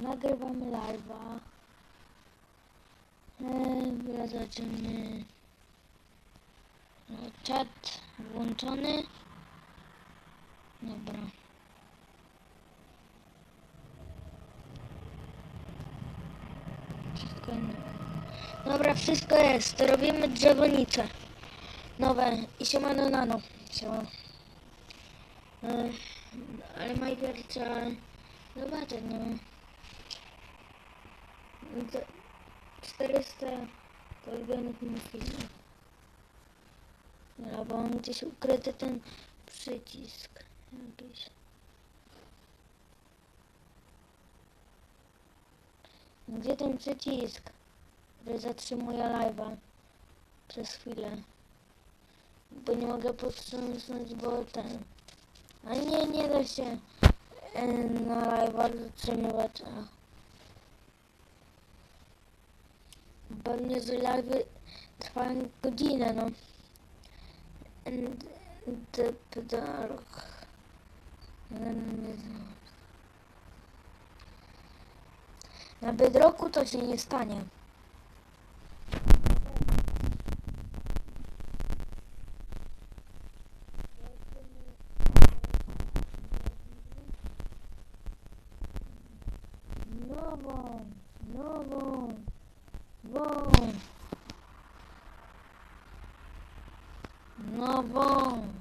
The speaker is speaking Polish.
nagrywamy live'a. Eee, zobaczymy. No, czat włączony. Dobra. Wszystko Dobra, wszystko jest. Robimy drzewonicę. Nowe. I siemano nano. Siema. E, ale najpierw trzeba zobaczyć, no. To 400 polubionych mi filmów. No, bo on gdzieś ukryty ten przycisk jakiś. Gdzie ten przycisk, który zatrzymuje live'a przez chwilę? Bo nie mogę powstrzymać, bo ten... A nie, nie da się e, na live'a zatrzymywać. a. pewnie, że larwy trwają godzinę, no. And dark. Na Bedroku to się nie stanie. Nową, nową. vão. Não vão.